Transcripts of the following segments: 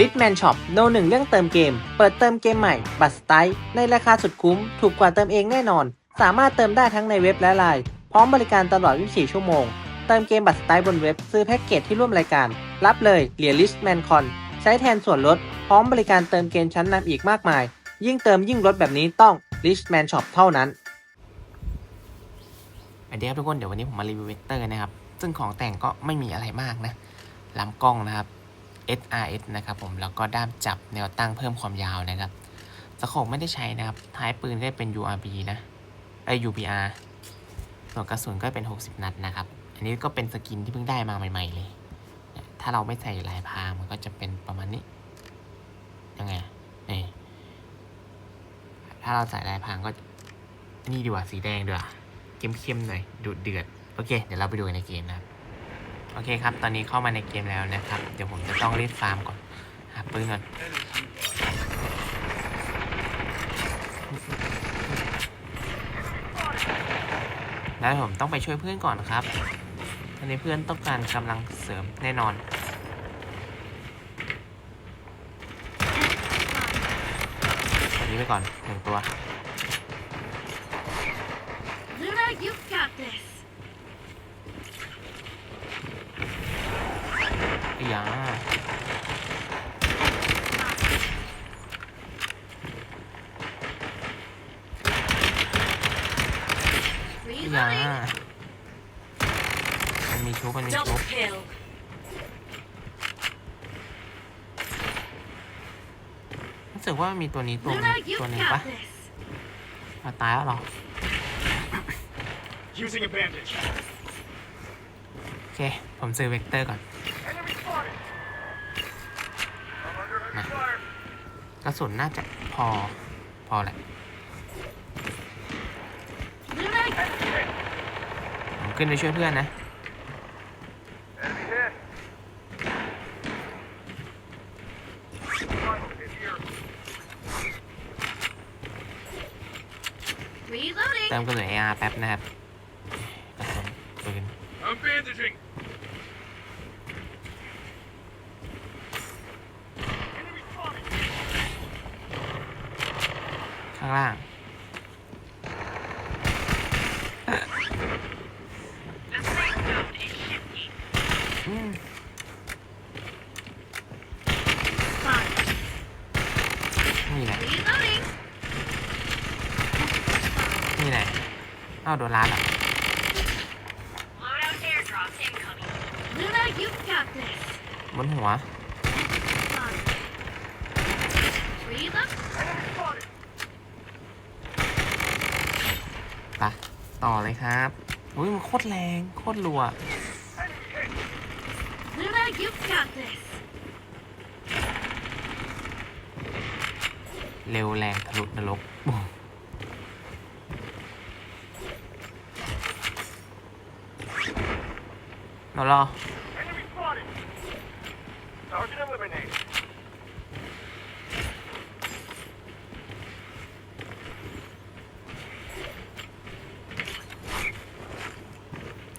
l i t m a n Shop โนหนึ่งเรื่องเติมเกม เปิดเติมเกมใหม่ บัตรสไตล์ในราคาสุดคุ้ม ถูกกว่าเติมเองแน่นอน สามารถเติมได้ทั้งในเว็บและไลน์พร้อมบริการตลอด 24 ชั่วโมง เติมเกมบัตรสไตล์บนเว็บ ซื้อแพ็กเกจที่ร่วมรายการ รับเลยเหรียญ Listman Con ใช้แทนส่วนลด พร้อมบริการเติมเกมชั้นนำอีกมากมาย ยิ่งเติมยิ่งลดแบบนี้ต้อง Listman Shop เท่านั้นสวัสดีครับทุกคนเดี๋ยววันนี้ผมมารีวิวเวกเตอร์นะครับ ซึ่งของแต่งก็ไม่มีอะไรมากนะลำกล้องนะครับ SRS นะครับผมแล้วก็ด้ามจับแนวตั้งเพิ่มความยาวนะครับสโคปไม่ได้ใช้นะครับ ท้ายปืนก็เป็น URB นะไอ UPR ส่วนกระสุนก็เป็น 60 นัดนะครับ อันนี้ก็เป็นสกินที่เพิ่งได้มาใหม่ ๆ เลย ถ้าเราไม่ใส่ลายพรางมันก็จะเป็นประมาณนี้ ยังไงนี่ถ้าเราใส่ลายพรางก็นี่ดีกว่าสีแดงดีกว่าเข้มๆหน่อยดุเดือด โอเค เดี๋ยวเราไปดูในเกมนะครับ อเคครับ ตอนนี้เข้ามาในเกมแล้วนะครับ เดี๋ยวผมจะต้องรีบฟาร์มก่อน หาปืนก่อนแล้วผมต้องไปช่วยเพื่อนก่อนครับตอนนี้เพื่อนต้องการกำลังเสริมแน่นอนอันนี้ไปก่อนหนึ่งตัว Luna, you've got this. อีหยาอีหยา Reloading. มันมีชุบมันมีชุบ Double kill. รู้สึกว่ามีตัวนี้ตัว Luna, ตัว you've หนึ่งปะ got this. มาตายแล้วเหรอ Using a bandage. โอเค ผมซื้อเวกเตอร์ก่อน Enemy spotted. I'm under heavy Nah. fire. กระสุนน่าจะพอ พอแหละ Luna, ผมขึ้นไปช่วยเพื่อนนะ Enemy hit. Final hit here. reloading. เติมกระสุน AR แป๊บนะครับกระสุนปืน I'm bandaging. Enemy spotted. ข้างล่างอืม Fine. นี่แหละ Reloading. นี่แหละเอ้าโดนล้านเหรอ Loadout airdrop incoming. Luna, you've got this. บนหัว Fine. Reload. Enemy spotted. ไปะ ต่อเลยครับอุ้ยมันโคตรแรงโคตรรัวเร็วแรงทะลุนรกเรารอ Enemy spotted. Target eliminated.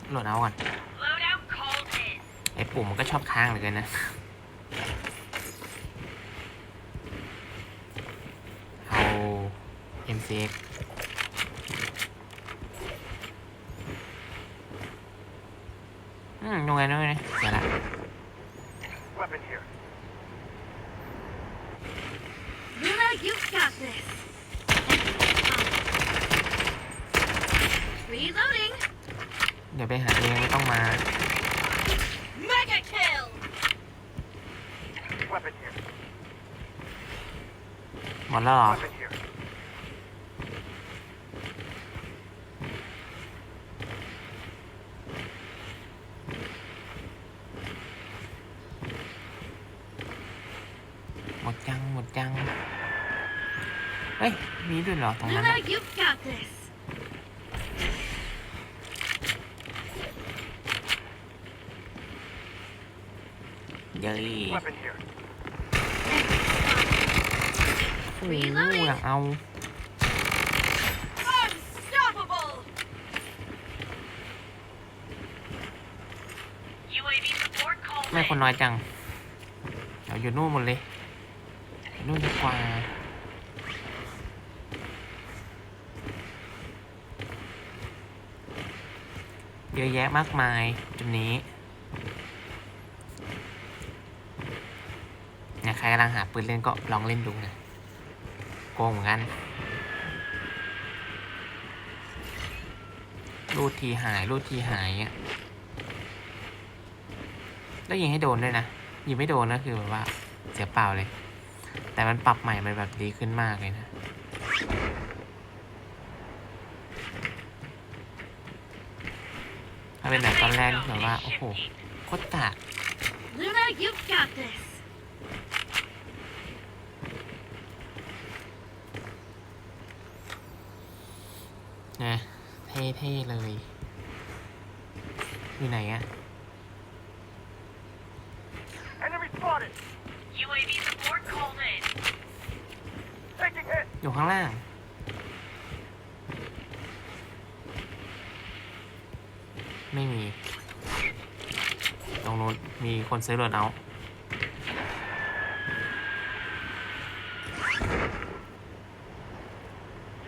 โหลดเอาก่อน Loadout called in. ไอ้ปุ่มมันก็ชอบค้างเหลือเกินนะ เอา MCX อืมยังไงยังไงเดี๋ยวละ Weapon here. Luna, you've got this. Reloading. เดี๋ยวไปหาเองไม่ต้องมา Weapon here. หมดแล้วเหรอ Weapon here. หมดยัง หมดยัง เฮ้ย มีด้วยเหรอตรงนั้น Luna, อะ you've got this. เย้ย Weapon here. โอ้โหอยากเอา Unstoppable. UAV support call ไม่คนน้อยจังเอาอยู่นู่นหมดเลยอยู่นู่นดีกว่าเยอะแยะมากมายจุดนี้เนี่ยใครกำลังหาปืนเล่นก็ลองเล่นดูนะโก งเหมือนกัน รูดทีหาย รูดทีหายอะแล้วยิงให้โดนด้วยนะ ยิงไม่โดนก็คือแบบว่าเสียเปล่าเลย แต่มันปรับใหม่ มันแบบดีขึ้นมากเลยนะถ้าเป็นแบบตอนแรกแบบว่า โอ้โหโคตรกาก Luna, you've got this. นะ เท่ๆเลย อยู่ไหนอะ Enemy spotted. UAV support called in. Taking hit. อยู่ข้างล่าง ไม่มี ตรงนู้นมีคนซื้อรถเอา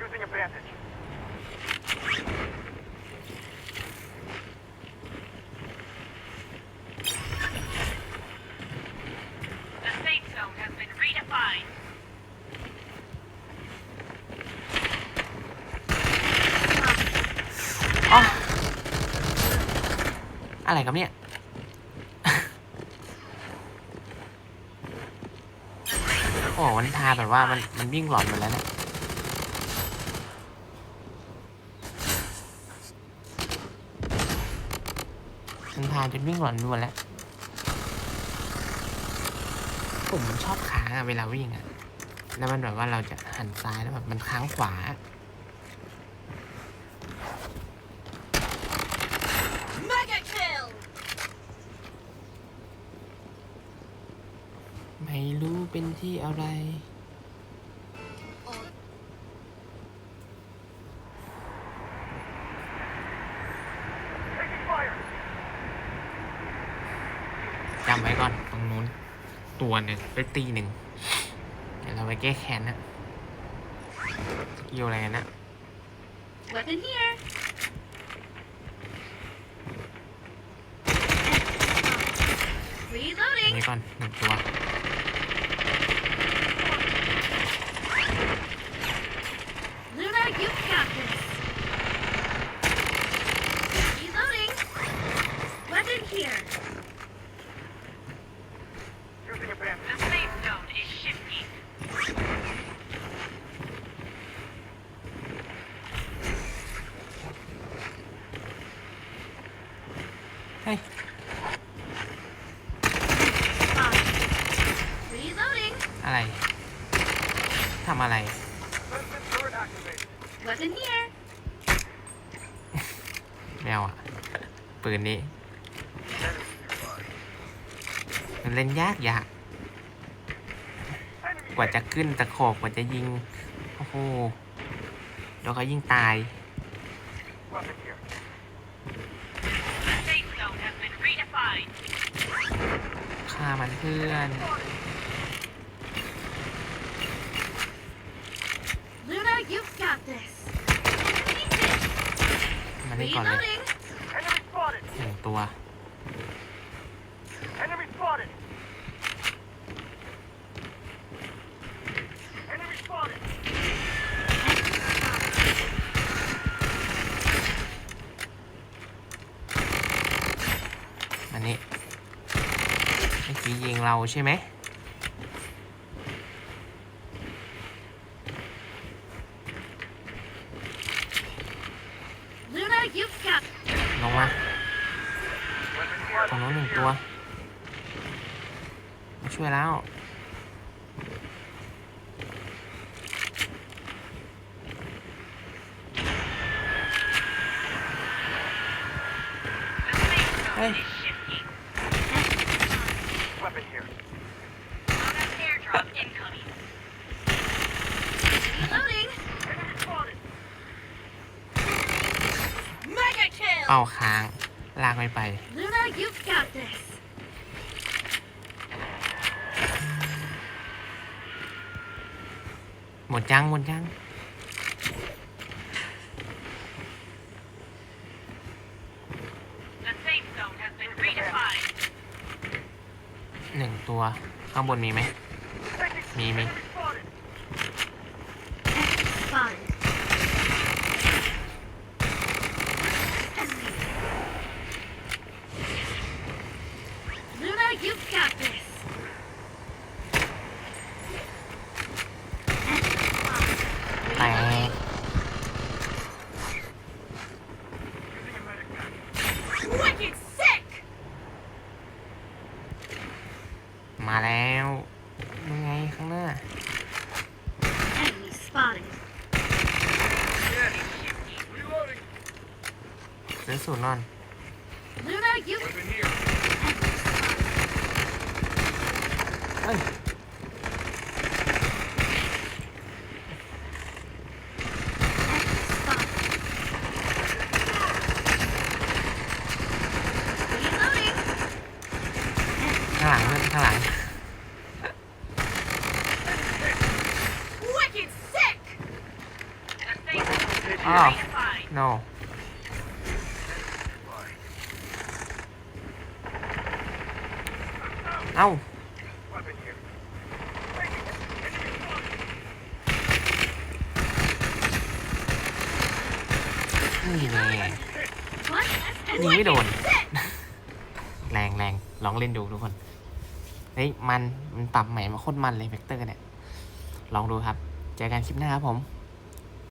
Using a bandage. The safe zone has been redefined. อ๋อ อะไรครับเนี่ย โอ้มันทาแบบว่ามันมันวิ่งหลอนหมดแล้วเนี่ยมันทาจนวิ่งหลอนไปหมดแล้ว ผมมันชอบค้างอะเวลาวิ่งอะแล้วมันแบบว่าเราจะหันซ้ายแล้วแบบมันค้างขวา ไม่รู้เป็นที่อะไร Taking fire. จำไว้ก่อนตรงนู้น ตัวหนึ่งไปตีหนึ่ง เดี๋ยวเราไปแก้แค้นนะสกิลอะไรกันนะ Weapon here. อัน Reloading. นี้ก่อนหนึ่งตัว Luna, you've got this. Reloading. Weapon here. Using a bandage. The safe zone is shifting. เฮ้ย Reloading. อะไร ทำอะไร Sensor turret activated. Weapon here. แมวอะ ปืนนี้ มันเล่นยากยาก Enemy กว่าจะ hit. ขึ้นตะโขบกว่าจะยิง โอ้โหเดี๋ยวเขายิงตาย Weapon here. The safe zone has been redefined. ฆ่ามันเพื่อน Luna, you've got this. มันนี่ก่อนเลย Reloading. Enemy spotted. หนึ่งตัว Enemy spotted. Enemy spotted. มันนี่เมื่อกี้ยิง เราใช่ไหมลงมาตรงนู้นหนึ่งตัวมาช่วยแล้วเฮ้ย เข้าค้าง ลากไม่ไป Luna, you've got this. หมดจังหมดจัง The safe zone has been redefined. หนึ่งตัว ข้างบนมีไหม มีมี มาแล้วยังไงข้างหน้า Enemy spotted. Reloading. ซื้อสูตรนอน Luna, you. Weapon here. เฮ้ย Spotted. Reloading. ข้างหลังด้วยข้างหลัง Wicked sick! The safe zone has been Ah. redefined. no เอ้าวนี่แน่ยิงไม่โดน แรงแรงลองเล่นดูทุกคน เฮ้ย มัน มันปรับใหม่มาโคตรมันเลยเวกเตอร์เนี่ย ลองดูครับ เจอกันคลิปหน้าครับผม